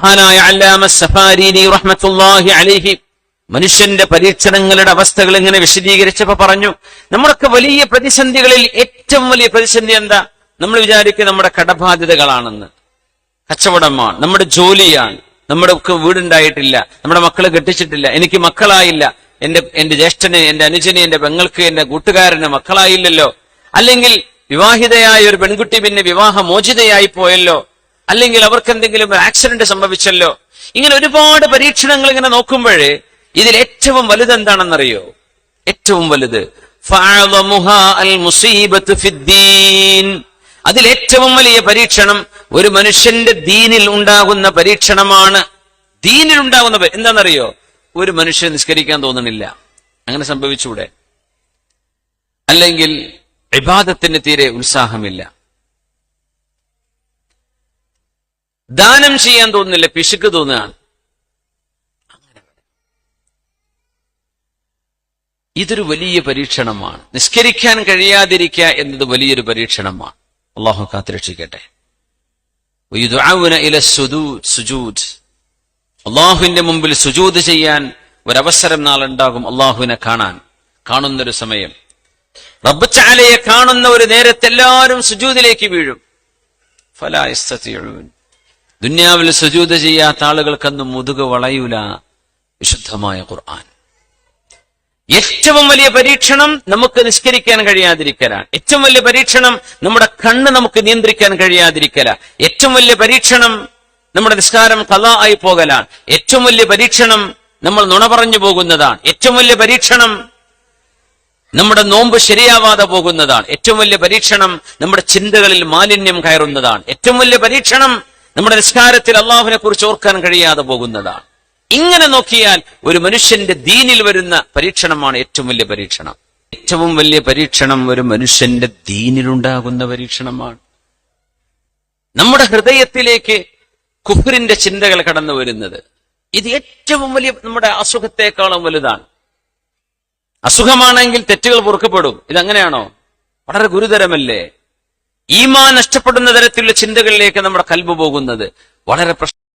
മഹാനായ അല്ലാമ സഫാരീനി റഹ്മത്തുല്ലാഹി അലിഹി മനുഷ്യന്റെ പരീക്ഷണങ്ങളുടെ അവസ്ഥകൾ ഇങ്ങനെ വിശദീകരിച്ചപ്പോ പറഞ്ഞു നമ്മളൊക്കെ വലിയ പ്രതിസന്ധികളിൽ ഏറ്റവും വലിയ പ്രതിസന്ധി എന്താ? നമ്മൾ വിചാരിക്കുക നമ്മുടെ കടബാധ്യതകളാണെന്ന്. കച്ചവടമാണ് നമ്മുടെ ജോലിയാണ് നമ്മുടെ ഒക്കെ വീടുണ്ടായിട്ടില്ല നമ്മുടെ മക്കളെ കെട്ടിച്ചിട്ടില്ല എനിക്ക് മക്കളായില്ല എന്റെ എന്റെ ജ്യേഷ്ഠന് എന്റെ അനുജന് എന്റെ പെങ്ങൾക്ക് എന്റെ കൂട്ടുകാരന് മക്കളായില്ലല്ലോ. അല്ലെങ്കിൽ വിവാഹിതയായ ഒരു പെൺകുട്ടി പിന്നെ വിവാഹ മോചിതയായി പോയല്ലോ. അല്ലെങ്കിൽ അവർക്ക് എന്തെങ്കിലും ആക്സിഡന്റ് സംഭവിച്ചല്ലോ. ഇങ്ങനെ ഒരുപാട് പരീക്ഷണങ്ങൾ ഇങ്ങനെ നോക്കുമ്പോൾ ഇതിൽ ഏറ്റവും വലുത് എന്താണെന്നറിയോ? ഏറ്റവും വലുത്. അതിൽ ഏറ്റവും വലിയ പരീക്ഷണം ഒരു മനുഷ്യന്റെ ദീനിൽ ഉണ്ടാകുന്ന പരീക്ഷണമാണ്. ദീനിൽ ഉണ്ടാകുന്ന എന്താണെന്നറിയോ? ഒരു മനുഷ്യൻ നിസ്കരിക്കാൻ തോന്നണില്ല. അങ്ങനെ സംഭവിച്ചൂടെ. അല്ലെങ്കിൽ വിവാദത്തിന് തീരെ ഉത്സാഹമില്ല. ദാനം ചെയ്യാൻ തോന്നുന്നില്ല പിശുക്ക് തോന്നുകയാണ്. ഇതൊരു വലിയ പരീക്ഷണമാണ്. നിസ്കരിക്കാൻ കഴിയാതിരിക്കുക എന്നത് വലിയൊരു പരീക്ഷണമാണ്. അള്ളാഹു കാത്തിരക്ഷിക്കട്ടെ അള്ളാഹുവിന്റെ മുമ്പിൽ സുജൂത് ചെയ്യാൻ ഒരവസരം നാളുണ്ടാകും അള്ളാഹുവിനെ കാണാൻ കാണുന്നൊരു സമയം. റബ്ബ് ചാലയെ കാണുന്ന ഒരു നേരത്തെല്ലാവരും സുജൂതിലേക്ക് വീഴും. ഫലായസ്തീഴുൻ ദുന്യാവിൽ സുജൂത ചെയ്യാത്ത ആളുകൾക്കൊന്നും മുതുക വളയൂല വിശുദ്ധമായ ഖുർആൻ. ഏറ്റവും വലിയ പരീക്ഷണം നമുക്ക് നിഷ്കരിക്കാൻ കഴിയാതിരിക്കലാണ്. ഏറ്റവും വലിയ പരീക്ഷണം നമ്മുടെ കണ്ണ് നമുക്ക് നിയന്ത്രിക്കാൻ കഴിയാതിരിക്കല ഏറ്റവും വലിയ പരീക്ഷണം നമ്മുടെ നിസ്കാരം കല ആയി പോകലാണ്. ഏറ്റവും വലിയ പരീക്ഷണം നമ്മൾ നുണ പറഞ്ഞു പോകുന്നതാണ്. ഏറ്റവും വലിയ പരീക്ഷണം നമ്മുടെ നോമ്പ് ശരിയാവാതെ പോകുന്നതാണ്. ഏറ്റവും വലിയ പരീക്ഷണം നമ്മുടെ ചിന്തകളിൽ മാലിന്യം കയറുന്നതാണ്. ഏറ്റവും വലിയ പരീക്ഷണം നമ്മുടെ നിസ്കാരത്തിൽ അള്ളാഹുവിനെ കുറിച്ച് ഓർക്കാൻ കഴിയാതെ പോകുന്നതാണ്. ഇങ്ങനെ നോക്കിയാൽ ഒരു മനുഷ്യന്റെ ദീനിൽ വരുന്ന പരീക്ഷണമാണ് ഏറ്റവും വലിയ പരീക്ഷണം. ഏറ്റവും വലിയ പരീക്ഷണം ഒരു മനുഷ്യന്റെ ദീനിലുണ്ടാകുന്ന പരീക്ഷണമാണ്. നമ്മുടെ ഹൃദയത്തിലേക്ക് കുഫറിന്റെ ചിന്തകൾ കടന്നു വരുന്നത്. ഇത് ഏറ്റവും വലിയ നമ്മുടെ അസുഖത്തെക്കാളും വലുതാണ്. അസുഖമാണെങ്കിൽ തെറ്റുകൾ പൊറുക്കപ്പെടും. ഇതങ്ങനെയാണോ? വളരെ ഗുരുതരമല്ലേ? ഈമാൻ നഷ്ടപ്പെടുന്ന തരത്തിലുള്ള ചിന്തകളിലേക്ക് നമ്മുടെ കൽബ് പോകുന്നത് വളരെ